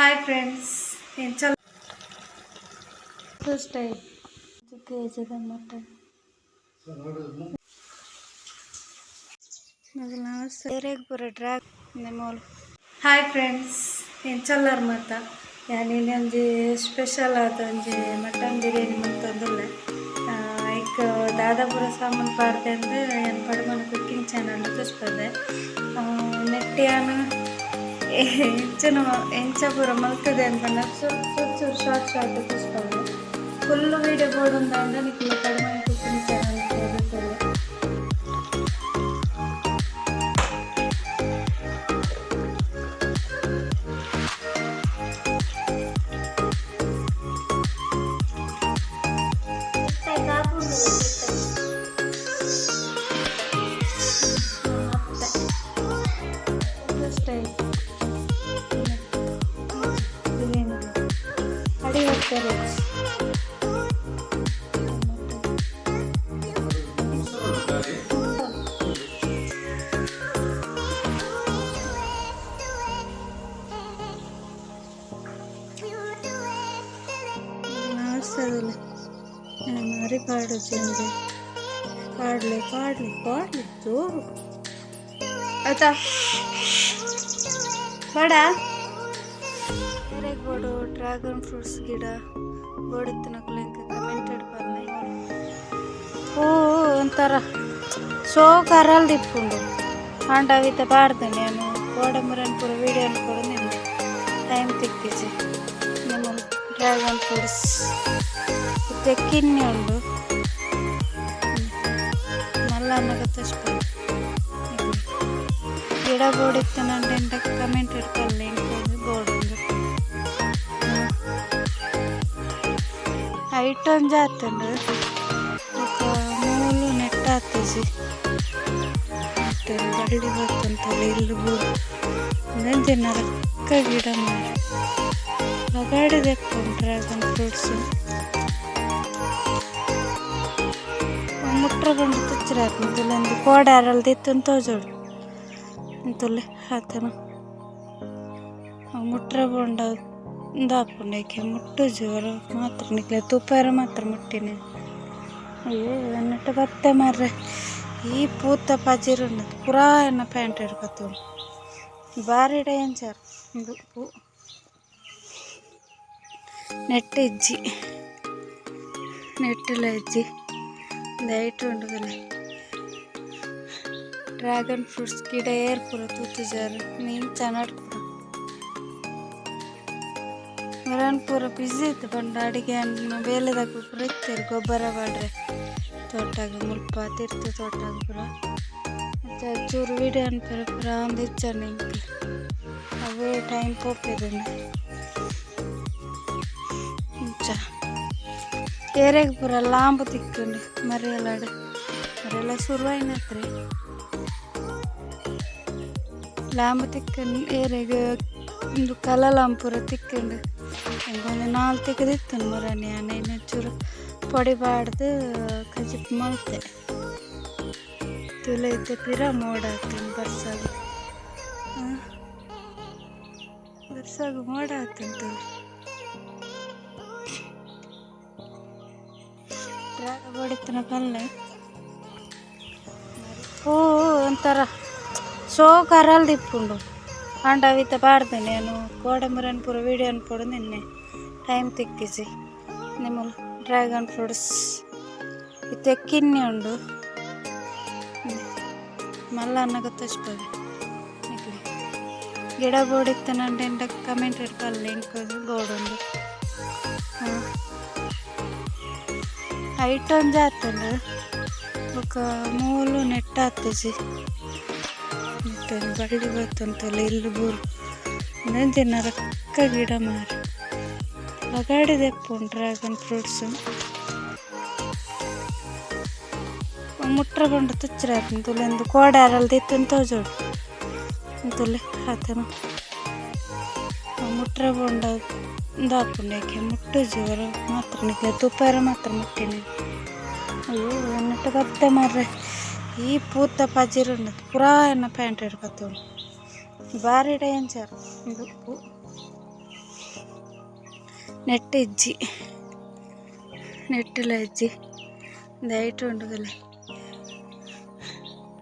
Hi friends ಏನು ಚಲೋ first K ಜಿದ ಮಟನ್ ಸೇರೆಗೆ ಬರೋ ಡ್ರಾಗ್ ನಿಮ್ಮೋಲು ಹಾಯ್ ಫ್ರೆಂಡ್ಸ್ ಏನು ಚಲ್ಲರ್ ಮತ್ತ ಒಂಜಿ ಸ್ಪೆಷಲ್ ಒಂಜಿ ಮಟನ್ ಬಿರಿಯಾನಿ ಆ ಈಗ ದಾದಾಪುರ ಸಾಮಾನು ಪಾಡ್ದೆ ಅಂದರೆ ಏನು ಪಡ್ಮನ ಕುಕ್ಕಿಂಗ್ ಚಾನಲ್ ಆ ನೆಟ್ಟಿಯಾನು ಎಂಚನ ಎಂಚ ಪೂರ ಮಲ್ತದೆ ಅನ್ಕೊಂಡ ಚೂರು ಚೂರು ಶಾರ್ಟ್ ಶಾರ್ಟ್ ತೋರಿಸ್ಪದೆ ಫುಲ್ ವೀಡಿಯೋ ಬೋರ್ಡ್ ಅಂದ್ರೆ ನಿಕ್ಕಿಲ್ಲ ಕಡಿಮೆ ಕಾಡು ಚೆಂಡೆ ಕಾಡ್ಲೆ ಕಾಡ್ಲೆ ಕಾಡ್ಲೆ ಜೋರು ಆಯ್ತಾ? ಬೇಡ ಬೇರೆಗೆ ಬೋಡು ಡ್ರ್ಯಾಗನ್ ಫ್ರೂಟ್ಸ್ ಗಿಡ. ಬೋಡಿ ಕಮೆಂಟೆಡ್ ಓ ಒಂಥರ ಸೋ ಕರಲ್ ಹಾಂಡ ಆಂಡವಿತ ಬಾಡ್ದೆ ನಾನು. ಕೋಡಂಬರನ್ ಕೂಡ ವೀಡಿಯೋನ ಕೂಡ ನಿಮ್ಮ ಟೈಮ್ ತಿಕ್ಕಿಸಿ ನಿಮ್ಮ ಡ್ರ್ಯಾಗನ್ ಫ್ರೂಟ್ಸ್. ಮತ್ತೆ ಉಂಡು ಇಲ್ಲ ಅನ್ನೋಗತ್ತೆ ಅಷ್ಟೇ. ಗಿಡ ಬೋಡಿತ್ತು ನಂಡು ಎಂಟ ಕಮೆಂಟ್ ಇಡ್ಕೊಳ್ಳಿ ಬೋರ್ಡ್ ಹೈಟ್ ಒಂದು ಆತಂದ್ರೆ ಮೂಲು ನೆಟ್ಟ ಆತಸಿ ಮತ್ತೆ ಬಳ್ಳಿ ಬರ್ತಂತಲ್ಲ ಇಲ್ಲಿ ಜನ ಜನರಕ್ಕ ಗಿಡ ಮಾಡಿ ಬಗಾಡಿದೆ ಡ್ರ್ಯಾಗನ್ ಫ್ರೂಟ್ಸು ಮುಟ್ರ ಬಂದು ತುಚ್ಚರಾತು ತುಲಂದು ಕೋಡಾರಲ್ಲಿ ತಿತ್ತು ತೋಜೋಡು ತುಲೆ ಆತನ ಮುಟ್ರ ಬಂಡ ದಾಪುಂಡಕ್ಕೆ ಮುಟ್ಟು ಜೋರ ಮಾತ್ರ ನಿಕ್ಲೆ ತುಪ್ಪಾರ ಮಾತ್ರ ಮುಟ್ಟಿನಿ. ಅಯ್ಯೋ ಅನ್ನಟ್ಟು ಬತ್ತೆ ಮಾರ್ರೆ. ಈ ಪೂತ ಪಜಿರು ಪುರಾ ಎನ್ನ ಪ್ಯಾಂಟ್ ಹಿಡ್ಕತ್ತು ಬಾರಿ ಡೇಂಜರ್ ಪೂ. ನೆಟ್ಟಿಜ್ಜಿ. ನೆಟ್ಟಿಲ್ಲ ಇಜ್ಜಿ. ಲೈಟ್ ಉಂಡುಗಲೆ ಡ್ರ್ಯಾಗನ್ ಫ್ರೂಟ್ಸ್ ಗಿಡ, ಏರ್ ಪೂರ, ತೂತು ಜಾರು ನೀನು ಚೆನ್ನಾಗಿ ಪೂರ. ಮರನ್ ಪೂರ ಬಿಸಿ ಇತ್ತು ಬಂಡ ಅಡಿಗೆ ಅನ್ನ ಬೇಲೆದಾಗ ಪೂರ ಗೊಬ್ಬರ ಬಾಡ್ರೆ ತೋಟಾಗ ಮುಲ್ಪ ತಿರ್ತು ತೋಟಾಗ ಪೂರ. ಮತ್ತೆ ಚೂರು ವಿಡಿಯೋ ಅನ್ಪರ ಪೂರ, ಒಂದು ನಿಂಗೆ ಅವೇ ಟೈಮ್ ಪೋಪಿದನು ಏರೆಗೆ ಪೂರ ಲಾಂಬು ತಿಕ್ಕೊಂಡು ಮರಿಯಲಾಡು. ಮರೆಲ್ಲ ಶುರುವಾಯ್ನತ್ರಿ. ಲಾಂಬು ತಿಕ್ಕೊಂಡು ಏರೆಗೆ ಒಂದು ಕಲ ಲಾಂಪುರ ತಿಕ್ಕೊಂಡು ಒಂದು ನಾಲ್ಕು ತೆಗೆದಿತ್ತು ಮರನಿ ನಾನು ಚೂರು ಪೊಡಿ ಬಾಡ್ದು ಕಜಿಪ್ ಮಲ್ತೆ ಇದ್ದ ಪಿರ ಬರ್ಸಾಗ. ಬರ್ಸಾಗ ಮೋಡ ಹಾಕ್ತೀನಿ ಬಿಡಿತ್ತಲ್ಲೇ ಹೂ ಒಂಥರ ಸೋ ಕರಲ್ದು ಇಪ್ಪುಂಡು ಅಂಡ ವಿತ್ತ ಬಾರ್ದೆ ನಾನು ಕೋಡಂಬರನ್ ಪೂರ ವೀಡಿಯೋ ಅನ್ಪೋಡು ನಿನ್ನೆ. ಟೈಮ್ ತಿಕ್ಕಿಸಿ ನಿಮ್ಮ ಡ್ರ್ಯಾಗನ್ ಫ್ರೂಟ್ಸ್ ತೆಕ್ಕಿನ್ನೇ ಉಂಡು. ಮಲ್ಲ ಅನ್ನ ಗೊತ್ತಿಸ್ಬೋದು ಗಿಡ ಬೋಡಿತ್ತನಂಡೆ ಕಮೆಂಟ್ ಇಡ್ಕಲ್ಲಿ ಲಿಂಕ್ ಬೋರ್ಡ್ ಉಂಡು. ಹಾಂ హైట్ అని చేస్తుండ్రు ಮೂಲು ನೆಟ್ಟ నెట్ ಮತ್ತೆ ಬಳ್ಳಿ ಬತ್ತಂತಲ್ಲ ಇಲ್ಲಿ ಬೂರು. ದಿನ ರಕ್ಕ ಗಿಡ ಮಾರಿ. ಬಗಾಡಿದೆ ಪೋನ್ ಡ್ರ್ಯಾಗನ್ ಫ್ರೂಟ್ಸ್ ಮುಟ್ರ ಬಂಡ ತುಚ್ಚರ ತುಲೆ ಒಂದು ಕೋಡೆ ಅರಲ್ದು ಇತ್ತಂತ ಜೋಡು ತುಲೆ ಆತನು. ಮುಟ್ರ ಬಂಡ ದಾಪುಂಡಕ್ಕೆ ಮುಟ್ಟು ಜೋರು ಮಾತ್ರ ನಿಕ್ಲೆ ತುಪ್ಪಾರ ಮಾತ್ರ ಮುಟ್ಟಿನಿ ಅಯ್ಯೋ ಅನ್ನಟ್ಟು ಬತ್ತೆ ಮಾರ್ರೆ ಈ ಪೂತ ಪಜಿರು ಪುರಾ ಎನ್ನ ಪ್ಯಾಂಟ್ ಹಿಡ್ಕತ್ತು ಭಾರಿ ಡೇಂಜರ್ ಇದು ಪೂ ನೆಟ್ ಇಜ್ಜಿ ನೆಟ್ಟಿಲ ಇಜ್ಜಿ ದಯಟು ಉಂಡುಗಲೆ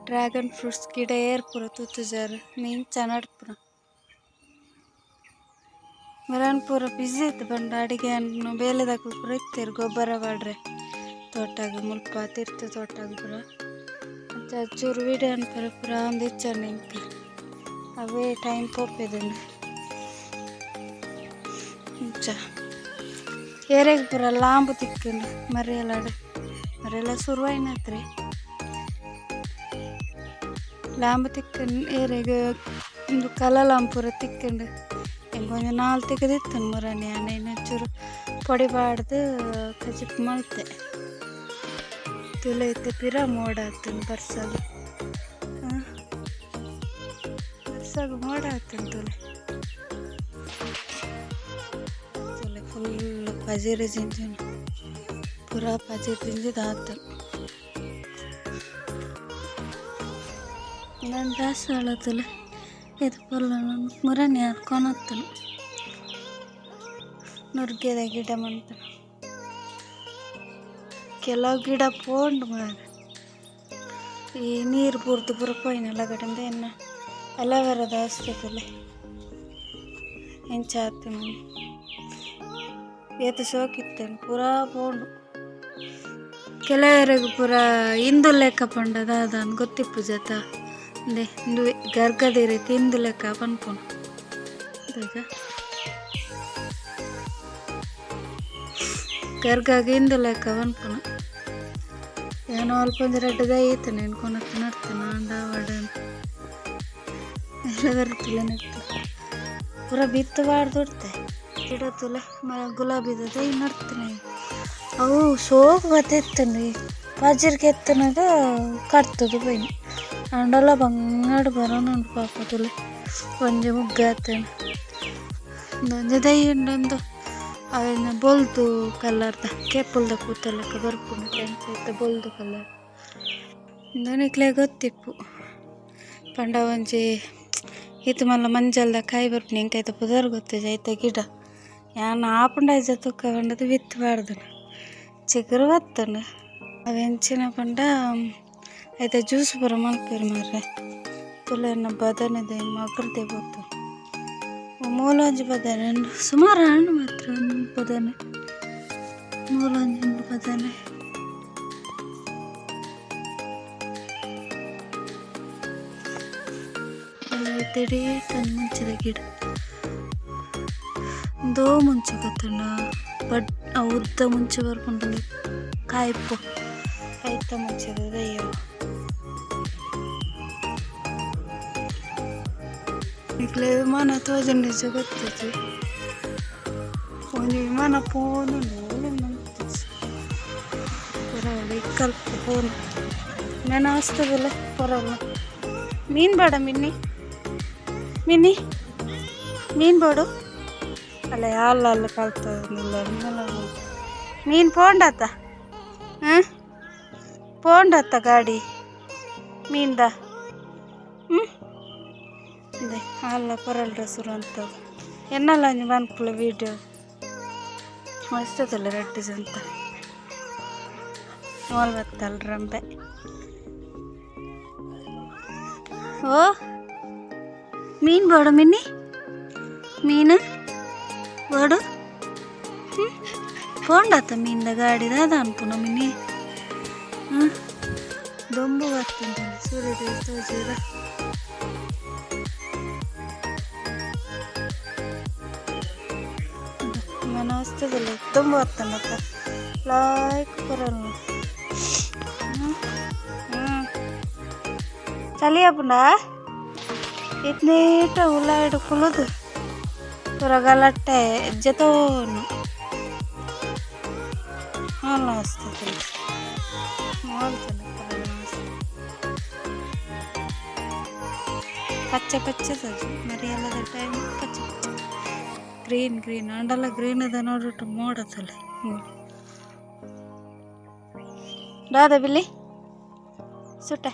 ಡ್ರ್ಯಾಗನ್ ಫ್ರೂಟ್ಸ್ ಗಿಡ ಏರ್ಪುರ ತುತ್ತು ಜಾರು ಮೀನ್ ನಡ್ಪುರ ಮರನ್ ಪೂರ ಬಿಸಿ ಇತ್ತು ಬಂಡ ಅಡಿಗೆ ಅನ್ನು ಬೇಲೆದಾಗ ಪೂರ ಇತ್ತೇರು ಗೊಬ್ಬರ ಬಾಡ್ರೆ. ತೋಟಾಗ ಮುಲ್ಪ ತಿರ್ತು ತೋಟಾಗ ಪೂರ. ಮತ್ತೆ ಚೂರು ವಿಡಿಯೋ ಅನ್ಪರ ಪೂರ ಒಂದು ಇಚ್ಚಾನೆ ಇಂಕ ಅವೇ ಟೈಮ್ ಪೋಪೆದಂಡು ಇಂಚ ಏರೆಗ್ ಪೂರ ಲಾಂಬು ತಿಕ್ಕೊಂಡು ಮರಿಯಲಾಡು. ಮರೆಲ್ಲ ಶುರುವಾಯ್ನತ್ರಿ ಲಾಂಬು ತಿಕ್ಕಂಡು ಏರೆಗೆ ಒಂದು ಕಲ ಪೂರ ತಿಕ್ಕೊಂಡು. ಹೆಂಗೊಂದು ನಾಲ್ ತೆಗೆದಿತ್ತು ಮೂರನೆ ನಾನು ಚೂರು ಪೊಡಿ ಬಾಡ್ದು ಕಜಿಪ್ ಮಲ್ತೆ ತುಲೈತೆ ಪಿರ, ಮೋಡ ಆತನ್ ಬರ್ಸಾಗ. ಬರ್ಸಾಗ, ಮೋಡ ಆತನ್ ತುಲೆ ತುಲೆ ಫುಲ್ ಪಜೀರ ಜಿಂಜಿನ. ಪುರ ಪಜೀರ್ ಜಿಂಜಿದ ಆತನ್ ದಾಸ ದಾಸವಾಳ ತುಲೆ ಇದು ಫುಲ್ ಮುರನೆ ಕೊನತ್ತನು ನುರ್ಗೆದ ಗಿಡ ಮಂತ ಕೆಲವು ಗಿಡ ಪೋಂಡು ಮಾರ ಈ ನೀರು ಪೂರ್ತಿ ಪೂರ ಪೋಯಿನಲ್ಲ ಇನ್ನು ಅಲವೆರ ಅಲವೆರದ ಹೆಂಚಾತಿ ಏತ ಸೋಕಿತ್ತೇನು, ಪೂರಾ ಪೋಂಡು. ಕೆಲವರಿಗೆ ಪೂರ ಇಂದು ಲೆಕ್ಕ ಪಂಡದ ಅದನ್ನು ಗೊತ್ತಿಪ್ಪು ಜತ. nde duwe gargadere tendula kapan pun daga gargagendula kapan pun ಏನೋ ಅಲ್ಪ ಜರಟದ ಐತೆ, ನೆನ್ಕೊಂಡು ತಿನ್ನರ್ತೇನೆ ಅಂಡ ವಡ ಎಲ್ಲದರ ತುಲೆನತ್ತು ಪೂರ ಬಿತ್ತು ಬಾಡ್ದೊಡ್ತೆ ಗಿಡ ತುಲೆ ಮರ ಗುಲಾಬಿದದ ಇನ್ನರ್ತೀನಿ ಅವು ಸೋಗ್ ಬತ್ತೆತ್ತನ್ರಿ ಬಾಜರ್ಗೆ ಎತ್ತನಾಗ ಕಟ್ತದು ಬೈನಿ. ಅಂಡಲ್ಲ ഭംഗിയായിട്ട് ಬರೋನುಂಡು ಪಾಪ ತುಲೆ ಒಂಜಿ ಮುಗ್ಗ ಆತೇನೆ. ಒಂಜಿ ದೈ ಉಂಡೊಂದು. ಅದನ್ನ ಬೊಲ್ದು ಕಲರ್ದ ಕೆಪ್ಪಲ್ದ ಕೂತಲ್ಲಕ ಬರ್ಪುಂಡು ಫ್ರೆಂಡ್ಸ್ ಐತೆ ಬೊಲ್ದು ಕಲರ್ ನನಕ್ಲೆ ಗೊತ್ತಿಪ್ಪು. ಪಂಡ ಒಂಜಿ ಇದು ಮಲ್ಲ ಮಂಜಲ್ದ ಕಾಯಿ ಬರ್ಪುಣಿ ಎಂಕೈತೆ ಪುದರ್ ಗೊತ್ತಿಜ. ಐತೆ ಗಿಡ. ಯಾನ್ ಆಪುಂಡ ಐಜ ತುಕ್ಕ ಪಂಡದು ಬಿತ್ತು ಬಾರ್ದು ಚಿಗುರು ಬತ್ತನು ಅವೆಂಚಿನ ಪಂಡ ಐತೆ ಜ್ಯೂಸ್ ಬರ ಮಲ್ಪೇರು ಮಾರ್ರೆ. ತುಲೆನ ಬದನದೆ ಮಗರ್ದೆ ಗೊತ್ತು ಮೂಲಂಜಿ ಬದನೆ. ಸುಮಾರು ಹಣ್ಣು ಮಾತ್ರ ಬದನೆ. ಮೂಲಂಜಿ ಬದನೆ. ತಿಡಿ ತಂದು ಮುಂಚಿದ ಗಿಡ. ದೋ ಮುಂಚೆ ಗೊತ್ತಣ್ಣ. ಬಟ್ ಉದ್ದ ಮುಂಚೆ ಬರ್ಕೊಂಡು ಕಾಯ್ಪು. ಕಾಯ್ತ ಮುಂಚಿದ ಅಯ್ಯೋ ಈಗಲೇ ವಿಮಾನ ತೋಜನ್ ನಿಜ ಗೊತ್ತಿತ್ತು ಒಂದು ವಿಮಾನ ಫೋನು ಪರವಾಗಿಲ್ಲ ಕಲ್ಪ ಫೋನ್ ನೆನ ಹಸ್ತದಲ್ಲ ಮೀನು ಬೇಡ ಮಿನ್ನಿ ಮಿನ್ನಿ ಮೀನು ಬೇಡು ಅಲ್ಲ ಅಲ್ಲ ಅಲ್ಲ ಕಲ್ತದಿಲ್ಲ ಮೀನು ಪೋಂಡತ್ತ ಹಾಂ ಪೋಂಡತ್ತ ಗಾಡಿ ಮೀನ್ದ ಹ್ಞೂ ಇದೆ ಅಲ್ಲ ಪರಲ್ ಡ್ರೆಸ್ಸರು ಅಂತ ಎನ್ನಲ್ಲ ನೀವು ಅನ್ಕೊಳ್ಳಿ ವೀಡಿಯೋ ಮಸ್ತದಲ್ಲ ರೆಡ್ಡಿಸ್ ಅಂತ ನೋಲ್ವತ್ತಲ್ಲ ರಂಬೆ. ಓ, ಮೀನು ಬೋಡು ಮಿನ್ನಿ? ಮೀನು? ಬೋಡು? ಹ್ಞೂ ಪೋಂಡತ್ತ ಮೀನ್ದ ಗಾಡಿದ, ಅದ ಅನ್ಪುನ ಮಿನಿ ಹ್ಞೂ ದೊಂಬು ಬರ್ತಂತ ಸೂರ್ಯ ತೋಜೀರ মস্ত বলে একদম বর্তমান কথা লাইক করেন चलिए अपना इतने टोला फुलद तोरा गलटे जतो हाँ नमस्ते పచ్చ పచ్చ మరి అలా ಗ್ರೀನ್ ಗ್ರೀನ್ ಅಂಡಲ್ಲ ಗ್ರೀನ್ ಅದ ನೋಡ್ಬಿಟ್ಟು ಮೋಡತ್ತಲ್ಲ ದಾದ ಬಿಲ್ಲಿ? ಸುಟ್ಟ.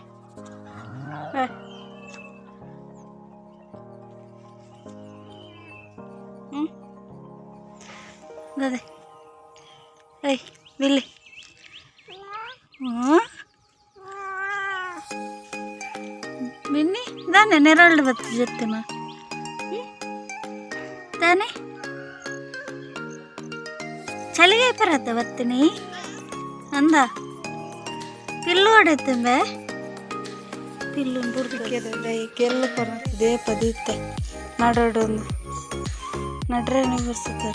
ಹ್ಞೂ ಗದೆ. ಐ ಬಿಲ್ಲಿ. ಹ್ಞೂ ಬಿನ್ನಿ, ದಾನೆ ನೆರಳು ಬತ್ತು ಜೊತೆ ಮಾ ತಾನೆ ಚಳಿಗೆ ಬರತ್ತೆ ಬರ್ತೀನಿ ಅಂದ. ಪಿಲ್ಲು ಹೊಡೆತಂಬೆ ಪಿಲ್ಲು ಕೆಲ್ಲು ಬರತ್ತೆ ದೇ ದೀತೆ ನಡೋಡೊಂದು ನಡ್ರೆ ಬರ್ಸುತ್ತೆ